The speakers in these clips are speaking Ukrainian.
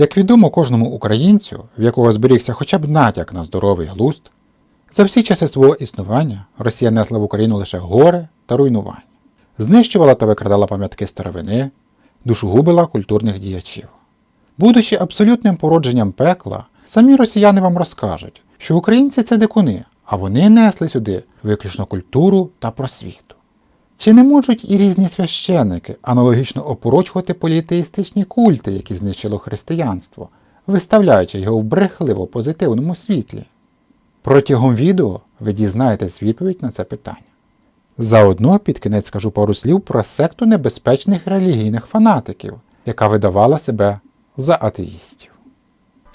Як відомо кожному українцю, в якого зберігся хоча б натяк на здоровий глузд, за всі часи свого існування Росія несла в Україну лише горе та руйнування, знищувала та викрадала пам'ятки старовини, душогубила культурних діячів. Будучи абсолютним породженням пекла, самі росіяни вам розкажуть, що українці це дикуни, а вони несли сюди виключно культуру та просвіту. Чи не можуть і різні священики аналогічно опорочувати політеїстичні культи, які знищило християнство, виставляючи його в брехливо позитивному світлі? Протягом відео ви дізнаєтесь відповідь на це питання. Заодно під кінець скажу пару слів про секту небезпечних релігійних фанатиків, яка видавала себе за атеїстів.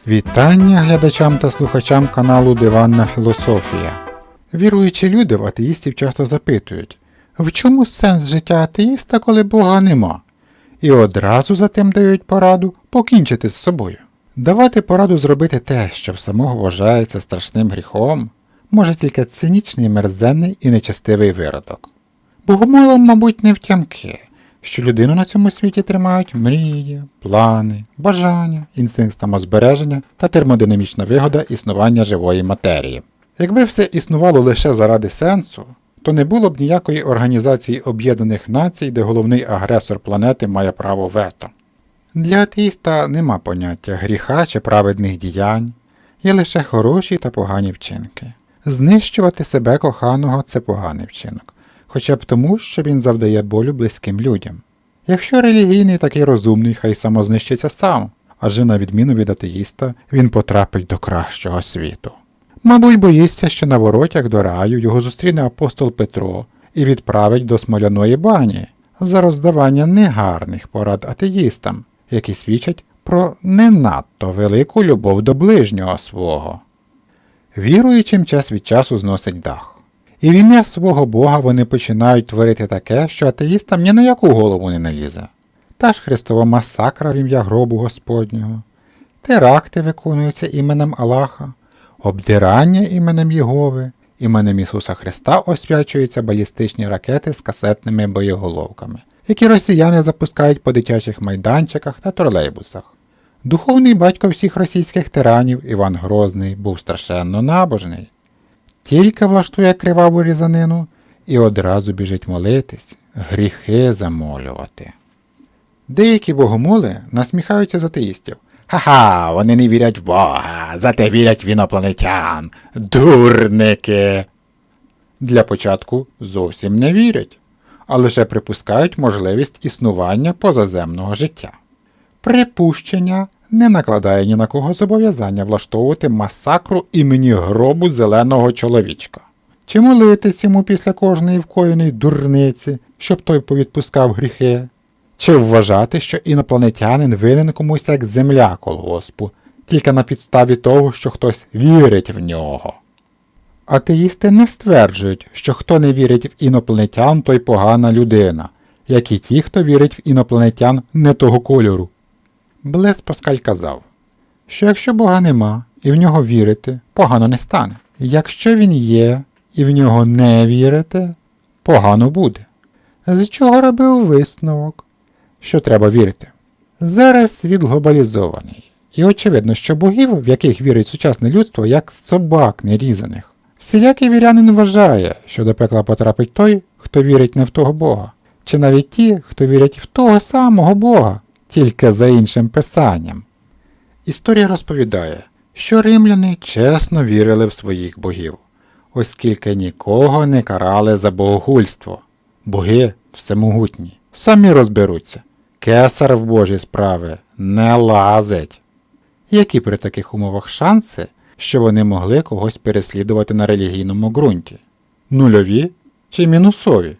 Вітання глядачам та слухачам каналу Диванна Філософія. Віруючі люди в атеїстів часто запитують, в чому сенс життя атеїста, коли Бога нема? І одразу за тим дають пораду покінчити з собою. Давати пораду зробити те, що в самого вважається страшним гріхом, може тільки цинічний, мерзенний і нечестивий виродок. Богомолам, мабуть, не втямки, що людину на цьому світі тримають мрії, плани, бажання, інстинкт самозбереження та термодинамічна вигода існування живої матерії. Якби все існувало лише заради сенсу, то не було б ніякої організації Об'єднаних Націй, де головний агресор планети має право вето. Для атеїста нема поняття гріха чи праведних діянь, є лише хороші та погані вчинки. Знищувати себе коханого це поганий вчинок, хоча б тому, що він завдає болю близьким людям. Якщо релігійний такий розумний, хай самознищиться сам, адже на відміну від атеїста, він потрапить до кращого світу. Мабуть, боїться, що на воротях до раю його зустріне апостол Петро і відправить до смоляної бані за роздавання негарних порад атеїстам, які свідчать про не надто велику любов до ближнього свого. Віруючим час від часу зносить дах. І в ім'я свого Бога вони починають творити таке, що атеїстам ні на яку голову не налізе. Та ж Христова масакра в ім'я гробу Господнього, теракти виконуються іменем Аллаха, обдирання іменем Єгови, іменем Ісуса Христа освячуються балістичні ракети з касетними боєголовками, які росіяни запускають по дитячих майданчиках та тролейбусах. Духовний батько всіх російських тиранів Іван Грозний був страшенно набожний. Тільки влаштує криваву різанину і одразу біжить молитись, гріхи замолювати. Деякі богомоли насміхаються з атеїстів. Ха-ха, вони не вірять в Бога, зате вірять в інопланетян. Дурники. Для початку зовсім не вірять, а лише припускають можливість існування позаземного життя. Припущення не накладає ні на кого зобов'язання влаштовувати масакру імені гробу зеленого чоловічка. Чи молитись йому після кожної вкоєної дурниці, щоб той повідпускав гріхи? Чи вважати, що інопланетянин винен комусь як земля колгоспу, тільки на підставі того, що хтось вірить в нього? Атеїсти не стверджують, що хто не вірить в інопланетян, той погана людина, як і ті, хто вірить в інопланетян не того кольору. Блес Паскаль казав, що якщо Бога нема і в нього вірити, погано не стане. Якщо він є і в нього не вірите, погано буде. З чого робив висновок? Що треба вірити? Зараз світ глобалізований, і очевидно, що богів, в яких вірить сучасне людство, як собак нерізаних. Всілякий вірянин вважає, що до пекла потрапить той, хто вірить не в того Бога, чи навіть ті, хто вірять в того самого Бога, тільки за іншим писанням. Історія розповідає, що римляни чесно вірили в своїх богів, оскільки нікого не карали за богогульство. Боги всемогутні, самі розберуться. Кесар в божі справи не лазить. Які при таких умовах шанси, що вони могли когось переслідувати на релігійному ґрунті? Нульові чи мінусові?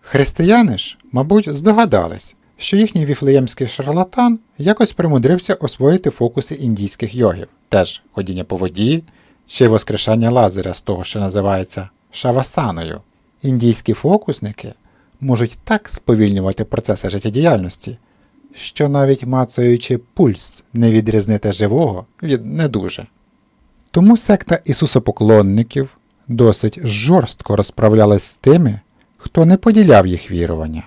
Християни ж, мабуть, здогадались, що їхній віфлеємський шарлатан якось примудрився освоїти фокуси індійських йогів, теж ходіння по воді чи воскрешання лазаря з того, що називається шавасаною. Індійські фокусники можуть так сповільнювати процеси життєдіяльності, що навіть мацаючи пульс не відрізнити живого від недуже. Тому секта ісусопоклонників досить жорстко розправлялась з тими, хто не поділяв їх вірування,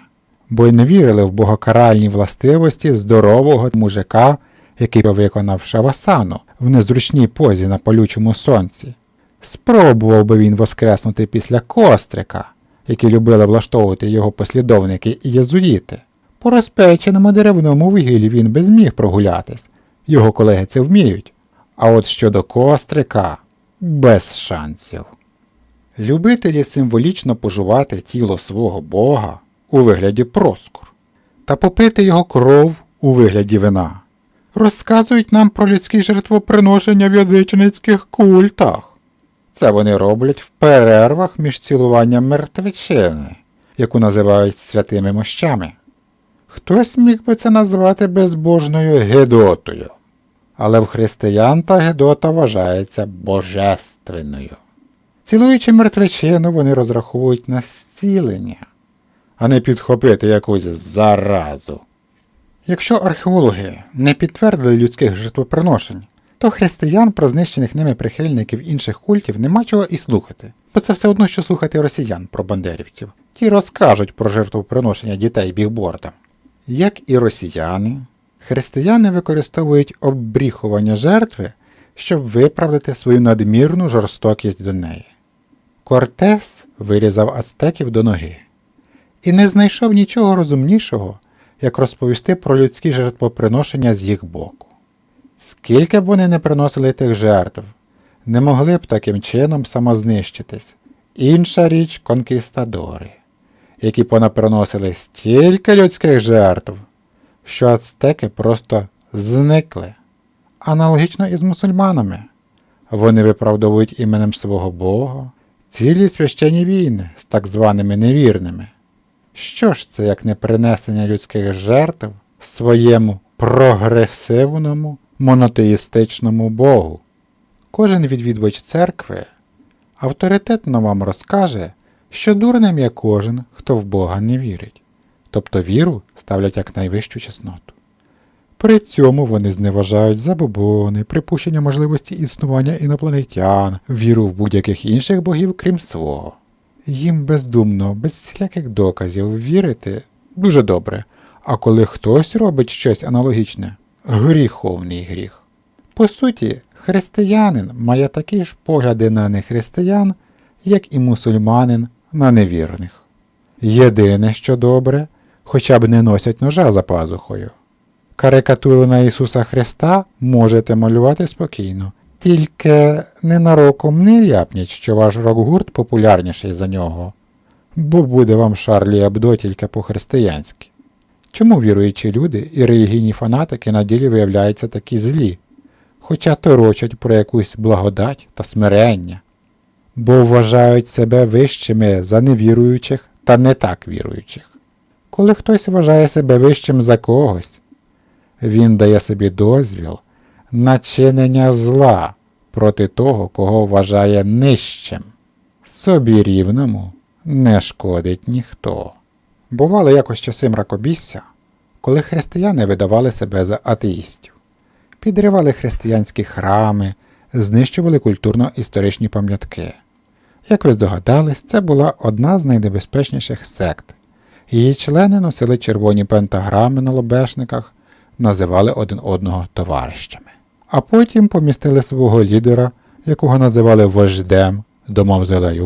бо й не вірили в богокаральні властивості здорового мужика який виконав шавасану в незручній позі на палючому сонці. Спробував би він воскреснути після кострика, які любили влаштовувати його послідовники і єзуїти. По розпеченому деревному вугіллі він би зміг прогулятись, його колеги це вміють. А от щодо кострика без шансів. Любителі символічно пожувати тіло свого Бога у вигляді проскур та попити його кров у вигляді вина. Розказують нам про людські жертвоприношення в язичницьких культах. Це вони роблять в перервах між цілуванням мертвечини, яку називають святими мощами. Хтось міг би це назвати безбожною гедотою, але в християн та гедота вважається божественною. Цілуючи мертвечину, вони розраховують на зцілення, а не підхопити якусь заразу. Якщо археологи не підтвердили людських жертвоприношень, то християн про знищених ними прихильників інших культів нема чого і слухати, бо це все одно, що слухати росіян про бандерівців. Ті розкажуть про жертвоприношення дітей бігбордом. Як і росіяни, християни використовують оббріхування жертви, щоб виправдати свою надмірну жорстокість до неї. Кортес вирізав ацтеків до ноги і не знайшов нічого розумнішого, як розповісти про людські жертвоприношення з їх боку. Скільки б вони не приносили тих жертв, не могли б таким чином самознищитись. Інша річ конкістадори, які понаприносили стільки людських жертв, що ацтеки просто зникли. Аналогічно і з мусульманами. Вони виправдовують іменем свого Бога цілі священні війни з так званими невірними. Що ж це як не принесення людських жертв своєму прогресивному монотеїстичному Богу? Кожен відвідувач церкви авторитетно вам розкаже, що дурним є кожен, хто в Бога не вірить, тобто віру ставлять як найвищу чесноту. При цьому вони зневажають забобони, припущення можливості існування інопланетян, віру в будь-яких інших богів, крім свого. Їм бездумно, без всіляких доказів вірити дуже добре, а коли хтось робить щось аналогічне гріховний гріх. По суті, християнин має такі ж погляди на нехристиян, як і мусульманин на невірних. Єдине, що добре, хоча б не носять ножа за пазухою. Карикатуру на Ісуса Христа можете малювати спокійно, тільки ненароком не ляпніть, що ваш рок-гурт популярніший за нього, бо буде вам Шарлі Абдо тільки по-християнськи. Чому віруючі люди і релігійні фанатики на ділі виявляються такі злі, хоча торочать про якусь благодать та смирення, бо вважають себе вищими за невіруючих та не так віруючих. Коли хтось вважає себе вищим за когось, він дає собі дозвіл на чинення зла проти того, кого вважає нижчим. Собі рівному не шкодить ніхто. Бували якось часи мракобісся, коли християни видавали себе за атеїстів, підривали християнські храми, знищували культурно-історичні пам'ятки. Як ви здогадались, це була одна з найнебезпечніших сект. Її члени носили червоні пентаграми на лобешниках, називали один одного товаришами. А потім помістили свого лідера, якого називали вождем до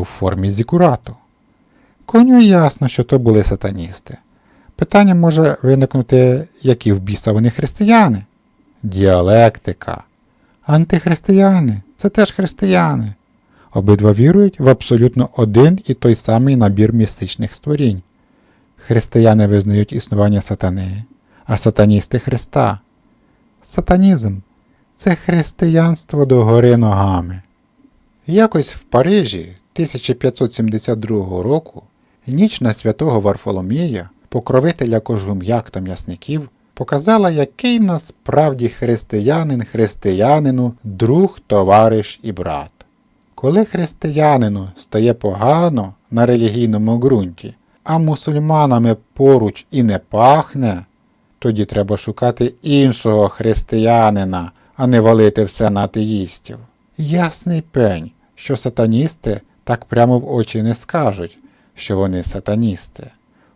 в формі зікурату. Коню ясно, що то були сатаністи. Питання може виникнути, які в біса вони християни. Діалектика. Антихристияни це теж християни. Обидва вірують в абсолютно один і той самий набір містичних створінь. Християни визнають існування сатани, а сатаністи Христа. Сатанізм це християнство догори ногами. Якось в Парижі 1572 року ніч на святого Варфоломія, покровителя кожум'як та м'ясників, показала, який насправді християнин християнину, друг, товариш і брат. Коли християнину стає погано на релігійному ґрунті, а мусульманами поруч і не пахне, тоді треба шукати іншого християнина, а не валити все на атеїстів. Ясний пень, що сатаністи так прямо в очі не скажуть, що вони сатаністи.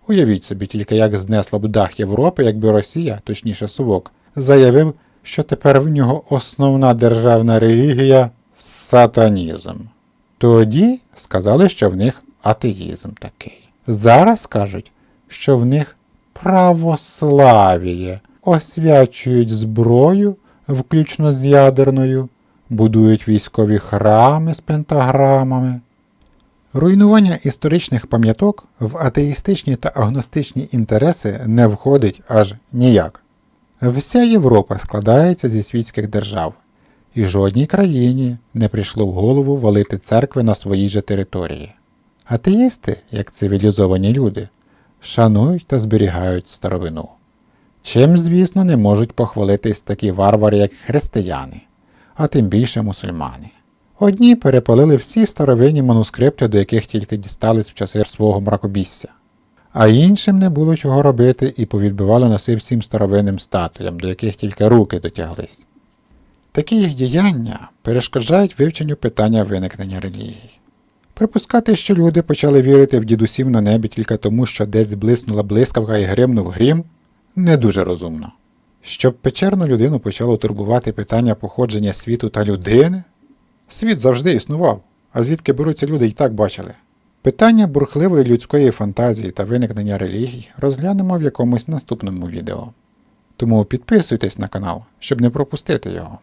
Уявіть собі тільки, як знесло б дах Європи, якби Росія, точніше Сувок, заявив, що тепер в нього основна державна релігія сатанізм. Тоді сказали, що в них атеїзм такий. Зараз кажуть, що в них православіє, освячують зброю, включно з ядерною, будують військові храми з пентаграмами. Руйнування історичних пам'яток в атеїстичні та агностичні інтереси не входить аж ніяк. Вся Європа складається зі світських держав, і жодній країні не прийшло в голову валити церкви на своїй же території. Атеїсти, як цивілізовані люди, шанують та зберігають старовину. Чим, звісно, не можуть похвалитись такі варвари, як християни, а тим більше мусульмани. Одні перепалили всі старовинні манускрипти, до яких тільки дістались в часи свого мракобісся, а іншим не було чого робити і повідбивали носи всім старовинним статуям, до яких тільки руки дотяглись. Такі їх діяння перешкоджають вивченню питання виникнення релігій. Припускати, що люди почали вірити в дідусів на небі тільки тому, що десь блиснула блискавка і гримнув грім, не дуже розумно. Щоб печерну людину почало турбувати питання походження світу та людини, світ завжди існував, а звідки беруться люди й так бачили. Питання бурхливої людської фантазії та виникнення релігій розглянемо в якомусь наступному відео. Тому підписуйтесь на канал, щоб не пропустити його.